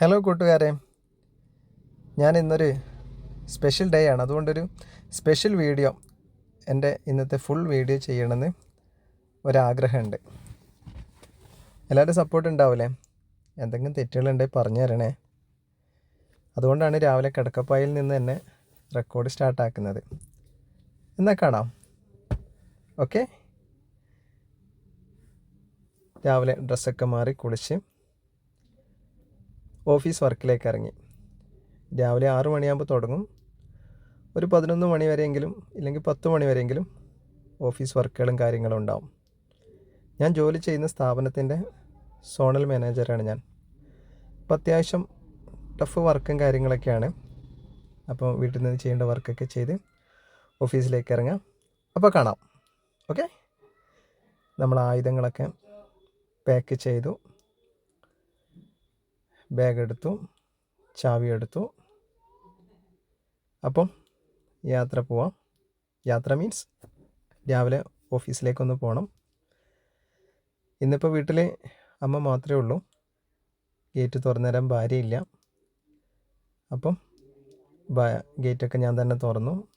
Hello കൂട്ടുകാരെ. ഞാൻ ഇന്നൊരു സ്പെഷ്യൽ ഡേ ആണ്. അതുകൊണ്ടൊരു സ്പെഷ്യൽ വീഡിയോ എന്റെ ഇന്നത്തെ ഫുൾ വീഡിയോ ചെയ്യണമെന്ന് ഒരാഗ്രഹമുണ്ട്. എല്ലാവരും സപ്പോർട്ട് ഉണ്ടാവില്ലേ എന്തെങ്കിലും തെറ്റുകളുണ്ടെങ്കിൽ പറഞ്ഞു തരണേ. അതുകൊണ്ടാണ് രാവിലെ കിടക്കപ്പായിൽ നിന്ന് തന്നെ റെക്കോർഡ് സ്റ്റാർട്ടാക്കുന്നത് എന്നാൽ കാണാം. ഓക്കെ രാവിലെ ഡ്രസ്സൊക്കെ മാറി കുളിച്ച് ഓഫീസ് വർക്കിലേക്ക് ഇറങ്ങി രാവിലെ ആറു മണിയാകുമ്പോൾ തുടങ്ങും. ഒരു പതിനൊന്ന് മണി വരെയെങ്കിലും ഇല്ലെങ്കിൽ പത്ത് മണി വരെയെങ്കിലും ഓഫീസ് വർക്കുകളും കാര്യങ്ങളും ഉണ്ടാവും. ഞാൻ ജോലി ചെയ്യുന്ന സ്ഥാപനത്തിന്റെ സോണൽ മാനേജറാണ് ഞാൻ. അപ്പോൾ അത്യാവശ്യം ടഫ് വർക്കും കാര്യങ്ങളൊക്കെയാണ്. അപ്പോൾ വീട്ടിൽ നിന്ന് ചെയ്യേണ്ട വർക്കൊക്കെ ചെയ്ത് ഓഫീസിലേക്ക് ഇറങ്ങാം അപ്പോൾ കാണാം. ഓക്കെ? നമ്മൾ ആയുധങ്ങളൊക്കെ പാക്ക് ചെയ്തു. ബാഗ് എടുത്തു ചാവി എടുത്തു അപ്പം യാത്ര പോവാം. യാത്ര മീൻസ് രാവിലെ ഓഫീസിലേക്കൊന്ന് പോകണം ഇന്നിപ്പോൾ വീട്ടിൽ അമ്മ മാത്രമേ ഉള്ളൂ. ഗേറ്റ് തുറന്നു തരാൻ ഭാര്യയില്ല. അപ്പം ഗേറ്റൊക്കെ ഞാൻ തന്നെ തുറന്നു.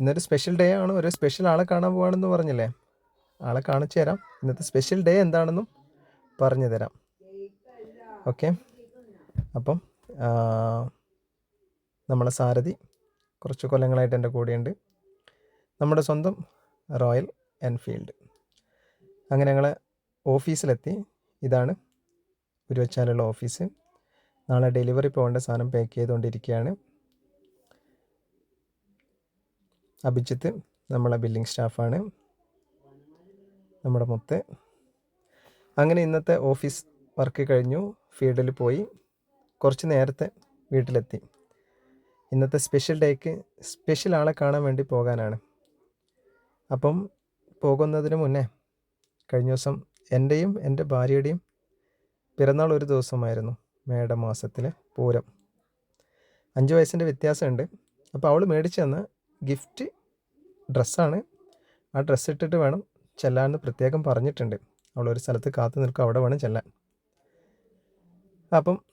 ഇന്നൊരു സ്പെഷ്യൽ ഡേ ആണ്. ഒരു സ്പെഷ്യൽ ആളെ കാണാൻ പോവാണെന്ന് പറഞ്ഞില്ലേ? ആളെ കാണിച്ചു തരാം. ഇന്നത്തെ സ്പെഷ്യൽ ഡേ എന്താണെന്നും പറഞ്ഞു തരാം ഓക്കെ? അപ്പം നമ്മളെ സാരഥി കുറച്ച് കൊല്ലങ്ങളായിട്ട് എന്റെ കൂടെയുണ്ട്. നമ്മുടെ സ്വന്തം റോയൽ എൻഫീൽഡ്. അങ്ങനെ ഞങ്ങൾ ഓഫീസിലെത്തി. ഇതാണ് ഉരുവച്ചാലുള്ള ഓഫീസ്. നാളെ ഡെലിവറി പോകേണ്ട സാധനം പാക്ക് ചെയ്തുകൊണ്ടിരിക്കുകയാണ്. അഭിജിത്ത് നമ്മളെ ബില്ലിംഗ് സ്റ്റാഫാണ്. നമ്മുടെ മുത്ത്. അങ്ങനെ ഇന്നത്തെ ഓഫീസ് വർക്ക് കഴിഞ്ഞു. ഫീൽഡിൽ പോയി. കുറച്ച് നേരത്തെ വീട്ടിലെത്തി. ഇന്നത്തെ സ്പെഷ്യൽ ഡേക്ക് സ്പെഷ്യൽ ആളെ കാണാൻ വേണ്ടി പോകാനാണ്. അപ്പം പോകുന്നതിന് മുന്നേ കഴിഞ്ഞ ദിവസം എന്റെയും എന്റെ ഭാര്യയുടെയും പിറന്നാൾ ഒരു ദിവസമായിരുന്നു മേട മാസത്തിലെ പൂരം. അഞ്ച് വയസ്സിന്റെ വ്യത്യാസമുണ്ട്. അപ്പോൾ അവൾ മേടിച്ചു തന്ന ഗിഫ്റ്റ് ഡ്രസ്സാണ് ആ ഡ്രസ്സ് ഇട്ടിട്ട് വേണം ചെല്ലാമെന്ന് പ്രത്യേകം പറഞ്ഞിട്ടുണ്ട്. അവൾ ഒരു സ്ഥലത്ത് കാത്തു നിൽക്കും. അവിടെ വേണം ചെല്ലാൻ. അപ്പം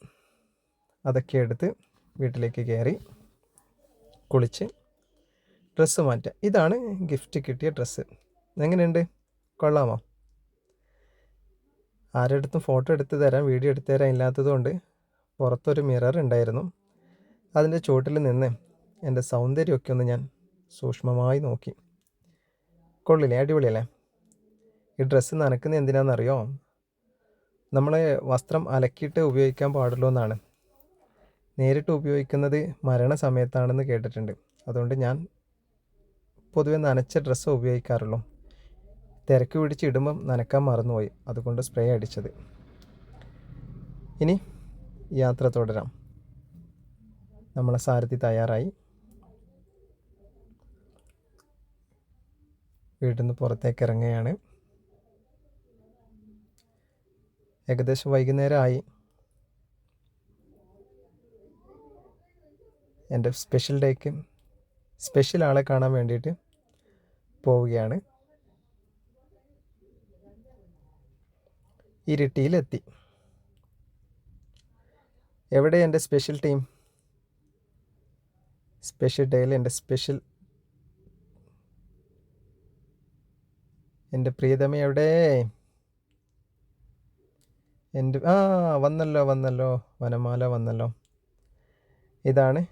അതൊക്കെ എടുത്ത് വീട്ടിലേക്ക് കയറി കുളിച്ച് ഡ്രസ്സ് മാറ്റുക ഇതാണ് ഗിഫ്റ്റ് കിട്ടിയ ഡ്രസ്സ്. എങ്ങനെയുണ്ട്? കൊള്ളാമോ? ആരുടെ ഫോട്ടോ എടുത്ത് തരാം. വീഡിയോ എടുത്ത് തരാൻ ഇല്ലാത്തതുകൊണ്ട് പുറത്തൊരു മിറർ ഉണ്ടായിരുന്നു. അതിന്റെ ചുവട്ടിൽ നിന്ന് എന്റെ സൗന്ദര്യമൊക്കെ ഒന്ന് ഞാൻ സൂക്ഷ്മമായി നോക്കി. കൊള്ളില്ലേ? അടിപൊളിയല്ലേ? ഈ ഡ്രസ്സ് നനക്കുന്ന എന്തിനാണെന്നറിയോ? നമ്മൾ വസ്ത്രം അലക്കിയിട്ട് ഉപയോഗിക്കാൻ പാടുള്ളൂ എന്നാണ്. നേരിട്ട് ഉപയോഗിക്കുന്നത് മരണസമയത്താണെന്ന് കേട്ടിട്ടുണ്ട്. അതുകൊണ്ട് ഞാൻ പൊതുവെ നനച്ച ഡ്രസ്സ് ഉപയോഗിക്കാറുള്ളൂ. തിരക്ക് പിടിച്ച് ഇടുമ്പം നനക്കാൻ മറന്നുപോയി. അതുകൊണ്ട് സ്പ്രേ അടിച്ചത്. ഇനി യാത്ര തുടരാം. നമ്മളെ സാരഥി തയ്യാറായി. വീട്ടിൽ നിന്ന് പുറത്തേക്ക് ഇറങ്ങുകയാണ്. ഏകദേശം വൈകുന്നേരമായി. എന്റെ സ്പെഷ്യൽ ഡേക്ക് സ്പെഷ്യൽ ആളെ കാണാൻ വേണ്ടിയിട്ട് പോവുകയാണ്. ഇരിട്ടിയിലെത്തി. എവിടെ എന്റെ സ്പെഷ്യൽ ടീം സ്പെഷ്യൽ ഡേയിൽ എന്റെ സ്പെഷ്യൽ എന്റെ പ്രിയതമ എവിടെ? എന്റെ ആ വന്നല്ലോ വന്നല്ലോ. വനമാല വന്നല്ലോ. ഇതാണ്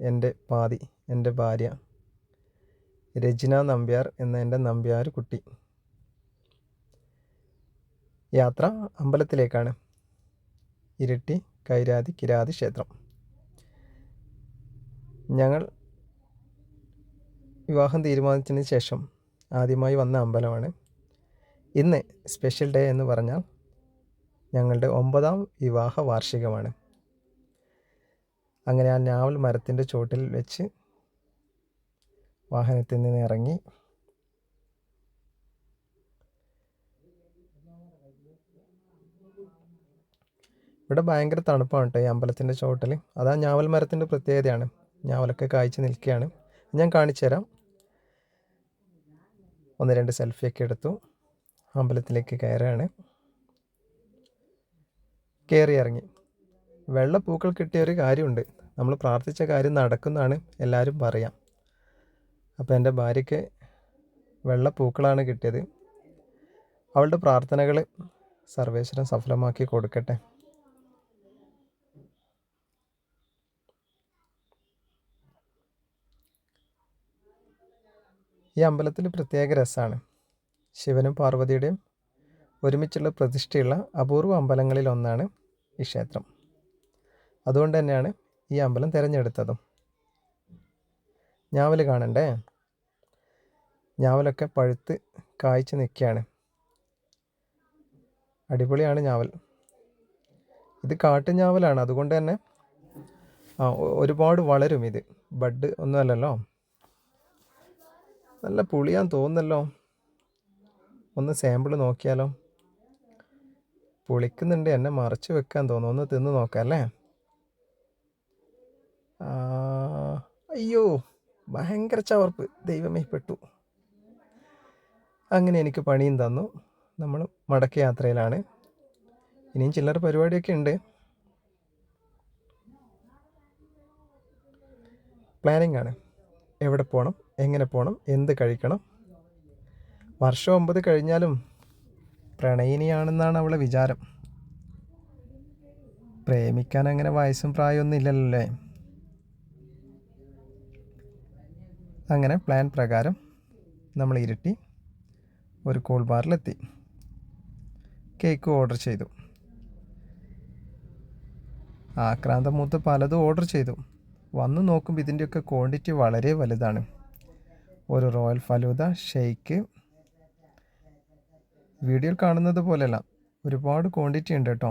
എന്റെ പാതി എന്റെ ഭാര്യ. രചന നമ്പ്യാർ എന്ന എന്റെ നമ്പ്യാർ കുട്ടി. യാത്ര അമ്പലത്തിലേക്കാണ്. ഇരട്ടി കൈരാതി കിരാതി ക്ഷേത്രം. ഞങ്ങൾ വിവാഹം തീരുമാനിച്ചതിന് ശേഷം ആദ്യമായി വന്ന അമ്പലമാണ്. ഇന്ന് സ്പെഷ്യൽ ഡേ എന്ന് പറഞ്ഞാൽ ഞങ്ങളുടെ ഒമ്പതാം വിവാഹ വാർഷികമാണ്. അങ്ങനെ ആ ഞാവൽ മരത്തിന്റെ ചോട്ടിൽ വെച്ച് വാഹനത്തിൽ നിന്ന് ഇറങ്ങി. ഇവിടെ ഭയങ്കര തണുപ്പാണ് കേട്ടോ ഈ അമ്പലത്തിന്റെ ചോട്ടിൽ അതാ ഞാവൽ മരത്തിന്റെ പ്രത്യേകതയാണ്. ഞാവലൊക്കെ കായ്ച്ച് നിൽക്കുകയാണ്. ഞാൻ കാണിച്ചു തരാം. ഒന്ന് രണ്ട് സെൽഫിയൊക്കെ എടുത്തു. അമ്പലത്തിലേക്ക് കയറുകയാണ്. കയറി ഇറങ്ങി വെള്ളപ്പൂക്കൾ കിട്ടിയ ഒരു കാര്യമുണ്ട്. നമ്മൾ പ്രാർത്ഥിച്ച കാര്യം നടക്കുന്നതാണ് എല്ലാവരും പറയാം. അപ്പോൾ എന്റെ ഭാര്യയ്ക്ക് വെള്ളപ്പൂക്കളാണ് കിട്ടിയത്. അവളുടെ പ്രാർത്ഥനകൾ സർവേശ്വരൻ സഫലമാക്കി കൊടുക്കട്ടെ. ഈ അമ്പലത്തിൽ പ്രത്യേക രസമാണ് ശിവനും പാർവതിയുടെയും ഒരുമിച്ചുള്ള പ്രതിഷ്ഠയുള്ള അപൂർവ അമ്പലങ്ങളിൽ ഒന്നാണ് ഈ ക്ഷേത്രം. അതുകൊണ്ട് തന്നെയാണ് ഈ അമ്പലം തിരഞ്ഞെടുത്തതും. ഞാവൽ കാണണ്ടേ? ഞാവലൊക്കെ പഴുത്ത് കായ്ച്ച് നിൽക്കുകയാണ്. അടിപൊളിയാണ് ഞാവൽ. ഇത് കാട്ടുഞ്ഞാവലാണ് അതുകൊണ്ട് തന്നെ ആ ഒരുപാട് വളരും ഇത്. ബഡ് ഒന്നുമല്ലല്ലോ നല്ല പുളിയാൻ തോന്നുന്നല്ലോ. ഒന്ന് സാമ്പിൾ നോക്കിയാലോ. പുളിക്കുന്നുണ്ട്. എന്നെ മറിച്ച് വെക്കാൻ തോന്നുന്നു. ഒന്ന് തിന്ന് നോക്കാം അല്ലേ? അയ്യോ ഭയങ്കര ചവർപ്പ്. ദൈവമേ പെട്ടു. അങ്ങനെ എനിക്ക് പണിയും തന്നു. നമ്മൾ മടക്ക യാത്രയിലാണ്. ഇനിയും ചില്ലറ പരിപാടിയൊക്കെ ഉണ്ട്. പ്ലാനിങ് ആണ്. എവിടെ പോകണം എങ്ങനെ പോകണം എന്ത് കഴിക്കണം? വർഷം ഒമ്പത് കഴിഞ്ഞാലും പ്രണയിനിയാണെന്നാണ് അവളെ വിചാരം. പ്രേമിക്കാൻ അങ്ങനെ വയസ്സും പ്രായമൊന്നും ഇല്ലല്ലോ അങ്ങനെ പ്ലാൻ പ്രകാരം നമ്മൾ ഇരുട്ടി ഒരു കൂൾ ബാറിലെത്തി കേക്ക് ഓർഡർ ചെയ്തു. ആക്രാന്ത മൂത്ത് പലതും ഓർഡർ ചെയ്തു. വന്നു നോക്കുമ്പോൾ ഇതിന്റെയൊക്കെ ക്വാണ്ടിറ്റി വളരെ വലുതാണ്. ഒരു റോയൽ ഫലൂദ ഷെയ്ക്ക് വീഡിയോയിൽ കാണുന്നത് പോലെയല്ല. ഒരുപാട് ക്വാണ്ടിറ്റി ഉണ്ട് കേട്ടോ.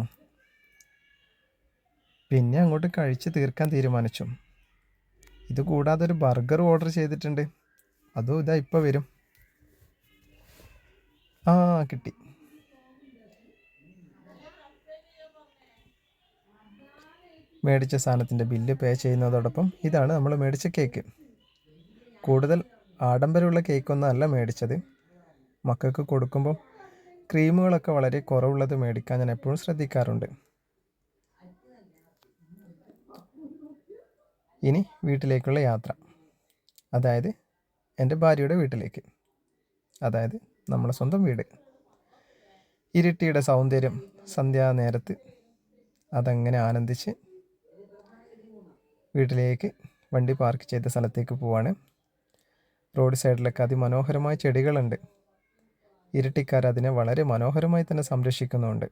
പിന്നെ അങ്ങോട്ട് കഴിച്ച് തീർക്കാൻ തീരുമാനിച്ചു. ഇത് കൂടാതെ ഒരു ബർഗർ ഓർഡർ ചെയ്തിട്ടുണ്ട്. അതും ഇതാ ഇപ്പോൾ വരും. ആ കിട്ടി. മേടിച്ച സാധനത്തിന്റെ ബില്ല് പേ ചെയ്യുന്നതോടൊപ്പം ഇതാണ് നമ്മൾ മേടിച്ച കേക്ക് കൂടുതൽ ആഡംബരമുള്ള കേക്കൊന്നും അല്ല മേടിച്ചത്. മക്കൾക്ക് കൊടുക്കുമ്പോൾ ക്രീമുകളൊക്കെ വളരെ കുറവുള്ളത് മേടിക്കാൻ ഞാൻ എപ്പോഴും ശ്രദ്ധിക്കാറുണ്ട്. ഇനി വീട്ടിലേക്കുള്ള യാത്ര. അതായത് എന്റെ ഭാര്യയുടെ വീട്ടിലേക്ക്. അതായത് നമ്മുടെ സ്വന്തം വീട്. ഇരുട്ടിയുടെ സൗന്ദര്യം സന്ധ്യാനേരത്ത് അതങ്ങനെ ആനന്ദിച്ച് വീട്ടിലേക്ക് വണ്ടി പാർക്ക് ചെയ്ത സ്ഥലത്തേക്ക് പോവാണ്. റോഡ് സൈഡിലൊക്കെ അതിമനോഹരമായ ചെടികളുണ്ട്. ഇരട്ടിക്കാർ അതിനെ വളരെ മനോഹരമായി തന്നെ സംരക്ഷിക്കുന്നുണ്ട്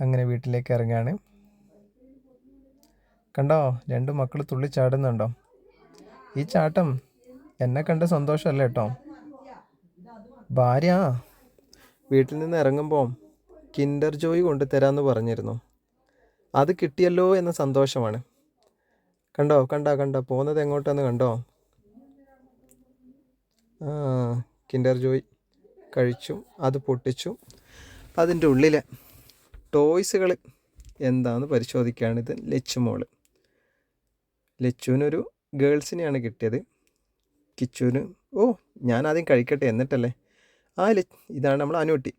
അങ്ങനെ വീട്ടിലേക്ക് ഇറങ്ങാണ്. കണ്ടോ രണ്ട് മക്കൾ തുള്ളിച്ചാടുന്നുണ്ടോ ഈ ചാട്ടം എന്നെ കണ്ട സന്തോഷമല്ല കേട്ടോ ഭാര്യ വീട്ടിൽ നിന്ന് ഇറങ്ങുമ്പോൾ കിൻഡർ ജോയ് കൊണ്ടുതരാമെന്ന് പറഞ്ഞിരുന്നു. അത് കിട്ടിയല്ലോ എന്ന സന്തോഷമാണ്. കണ്ടോ കണ്ടോ കണ്ടോ പോകുന്നത് എങ്ങോട്ടാന്ന് കണ്ടോ? കിൻഡർ ജോയ് കഴിച്ചു അത് പൊട്ടിച്ചു. അതിന്റെ ഉള്ളിലെ ടോയ്സുകൾ എന്താണെന്ന് പരിശോധിക്കുകയാണ് ഇത് ലച്ചുമോൾ ലച്ചുവിനൊരു ഗേൾസിനെയാണ് കിട്ടിയത്. കിച്ചുവിന് ഓ ഞാൻ ആദ്യം കഴിക്കട്ടെ എന്നിട്ടല്ലേ? ആ ലെ ഇതാണ് നമ്മൾ അനുവട്ടി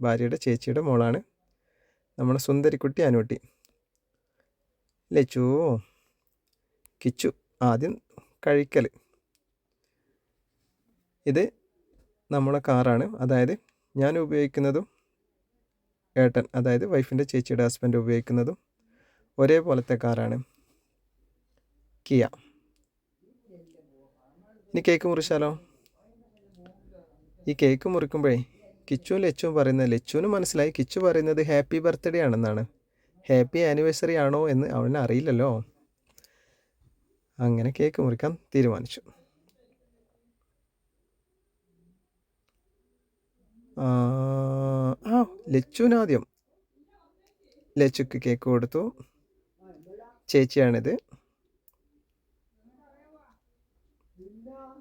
ഭാര്യയുടെ ചേച്ചിയുടെ മോളാണ്. നമ്മുടെ സുന്ദരിക്കുട്ടി അനുവട്ടി ലച്ചു കിച്ചു ആദ്യം കഴിക്കൽ ഇത് നമ്മളെ കാറാണ്. അതായത് ഞാൻ ഉപയോഗിക്കുന്നതും ഏട്ടൻ അതായത് വൈഫിന്റെ ചേച്ചിയുടെ ഹസ്ബൻഡ് ഉപയോഗിക്കുന്നതും ഒരേപോലത്തെ കാറാണ്. കിയ. ഇനി കേക്ക് മുറിച്ചാലോ? ഈ കേക്ക് മുറിക്കുമ്പോഴേ കിച്ചുവും ലച്ചുവും പറയുന്നത്? ലച്ചുവിന് മനസ്സിലായി. കിച്ചു പറയുന്നത് ഹാപ്പി ബർത്ത്ഡേ ആണെന്നാണ്. ഹാപ്പി ആനിവേഴ്സറി ആണോ എന്ന് അവന് അറിയില്ലല്ലോ. അങ്ങനെ കേക്ക് മുറിക്കാൻ തീരുമാനിച്ചു. ആ ലച്ചുവിനാദ്യം. ലച്ചുക്ക് കേക്ക് കൊടുത്തു. ചേച്ചിയാണിത്.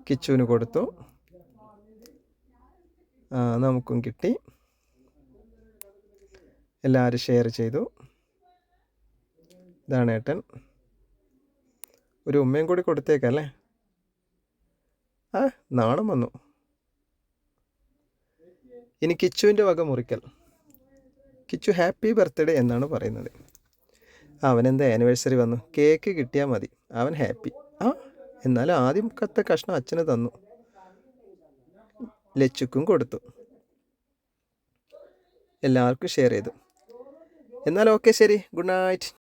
കിച്ചുവിന് കൊടുത്തു. നമുക്കും കിട്ടി. എല്ലാവരും ഷെയർ ചെയ്തു. ഇതാണ് ഏട്ടൻ. ഒരു ഉമ്മയും കൂടി കൊടുത്തേക്കല്ലേ ആ നാണം വന്നു. ഇനി കിച്ചുവിന്റെ വക മുറിക്കൽ. കിച്ചു ഹാപ്പി ബർത്ത്ഡേ എന്നാണ് പറയുന്നത്. അവനെന്താ ആനിവേഴ്സറി വന്നു? കേക്ക് കിട്ടിയാൽ മതി. അവൻ ഹാപ്പി. ആ എന്നാലും ആദ്യം കത്ത കഷ്ണം അച്ഛന് തന്നു. ലച്ചുക്കും കൊടുത്തു. എല്ലാവർക്കും ഷെയർ ചെയ്തു. എന്നാൽ ഓക്കെ ശരി. Good night